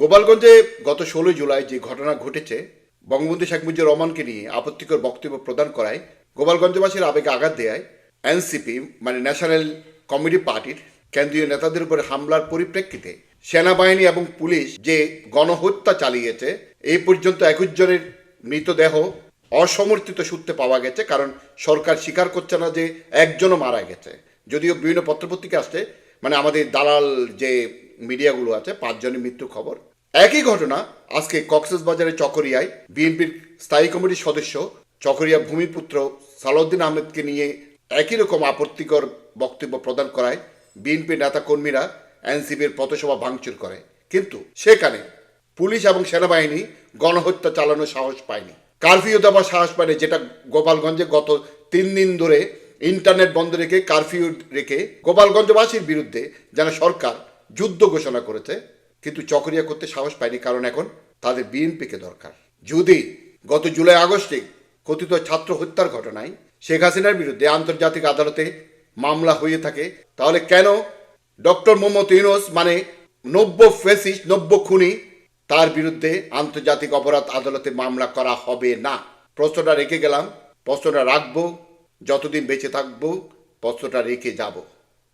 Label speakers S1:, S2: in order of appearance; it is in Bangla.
S1: গোপালগঞ্জে গত ষোলোই জুলাই যে ঘটনা ঘটেছে, বঙ্গবন্ধু শেখ মুজিবুর রহমানকে নিয়ে আপত্তিকর বক্তব্য প্রদান করায় গোপালগঞ্জবাসীর আবেগে আঘাত দেয় এনসিপি মানে ন্যাশনাল কমিটি পার্টির কেন্দ্রীয় নেতাদের উপর হামলার পরিপ্রেক্ষিতে সেনাবাহিনী এবং পুলিশ যে গণহত্যা চালিয়েছে, এই পর্যন্ত একুশ জনের মৃতদেহ অসমর্থিত সূত্রে পাওয়া গেছে, কারণ সরকার স্বীকার করছে না যে একজনও মারা গেছে। যদিও বিভিন্ন পত্রপত্রিকা আসছে মানে আমাদের দালাল যে মিডিয়াগুলো আছে, পাঁচজনের মৃত্যুর খবর। একই ঘটনা, আজকে কক্সেস কক্সবাজারের চকরিয়ায় বিএনপির স্থায়ী কমিটির সদস্য, চকরিয়া ভূমিপুত্র সালাউদ্দিন আহমেদকে নিয়ে একই রকম আপত্তিকর বক্তব্য প্রদান করায় বিএনপির নেতা কর্মীরা এনসিপির পথসভা ভাঙচুর করে। কিন্তু সেখানে পুলিশ এবং সেনাবাহিনী গণহত্যা চালানোর সাহস পায়নি। কারফিউ দেওয়ার সাহস পায়নি, যেটা গোপালগঞ্জে গত তিন দিন ধরে ইন্টারনেট বন্ধ রেখে, কারফিউ রেখে গোপালগঞ্জবাসীর বিরুদ্ধে যেন সরকার যুদ্ধ ঘোষণা করেছে, কিন্তু চকরিয়া করতে সাহস পায়নি, কারণ এখন তাদের বিএনপিকে দরকার। যদি গত জুলাই আগস্টে কথিত ছাত্র হত্যার ঘটনায় শেখ হাসিনার বিরুদ্ধে আন্তর্জাতিক আদালতে মামলা হয়ে থাকে, তাহলে কেন ডক্টর মোহাম্মদ ইউনুস মানে নব্য ফেসিস নব্য খুনি, তার বিরুদ্ধে আন্তর্জাতিক অপরাধ আদালতে মামলা করা হবে না? প্রশ্নটা রেখে গেলাম, প্রশ্নটা রাখব, যতদিন বেঁচে থাকব, প্রশ্নটা রেখে যাব।